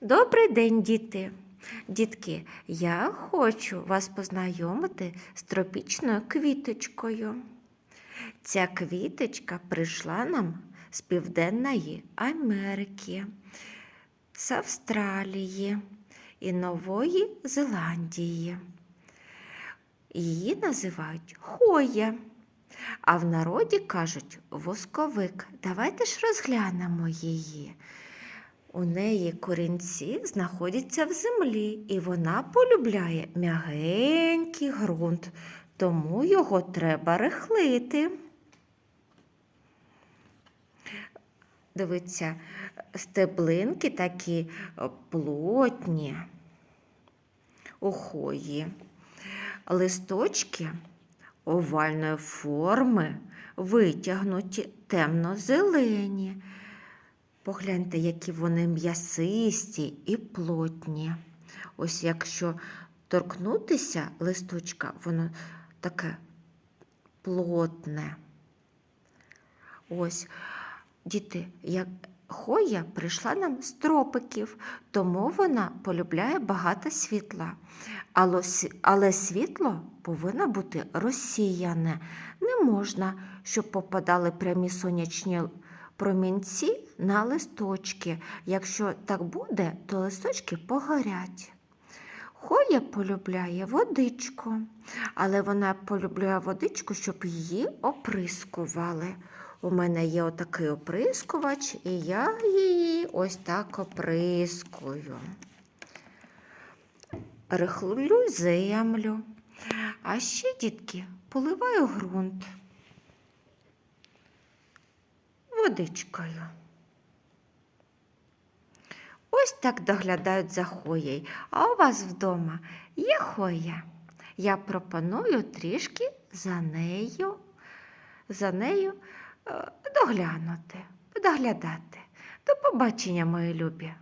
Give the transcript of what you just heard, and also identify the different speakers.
Speaker 1: Добрий день, діти. Дітки, я хочу вас познайомити з тропічною квіточкою. Ця квіточка прийшла нам з Південної Америки, з Австралії і Нової Зеландії. Її називають Хоя, а в народі кажуть восковик. Давайте ж розглянемо її. У неї корінці знаходяться в землі, і вона полюбляє м'ягенький ґрунт, тому його треба рихлити. Дивіться, стеблинки такі плотні, ухої, листочки овальної форми, витягнуті темно-зелені. Погляньте, які вони м'ясисті і плотні. Ось якщо торкнутися листочка, воно таке плотне. Ось, діти, як Хоя прийшла нам з тропиків, тому вона полюбляє багато світла. Але, світло повинно бути розсіяне. Не можна, щоб попадали прямі сонячні промінці на листочки. Якщо так буде, то листочки погорять. Хоя полюбляє водичку, але вона полюбляє водичку, щоб її оприскували. У мене є отакий оприскувач, і я її ось так оприскую. Рихлю землю. А ще, дітки, поливаю ґрунт водичкою. Ось так доглядають за хоєю. А у вас вдома є хоя? Я пропоную трішки за нею, за нею е, доглянути, доглядати. До побачення, мої любі!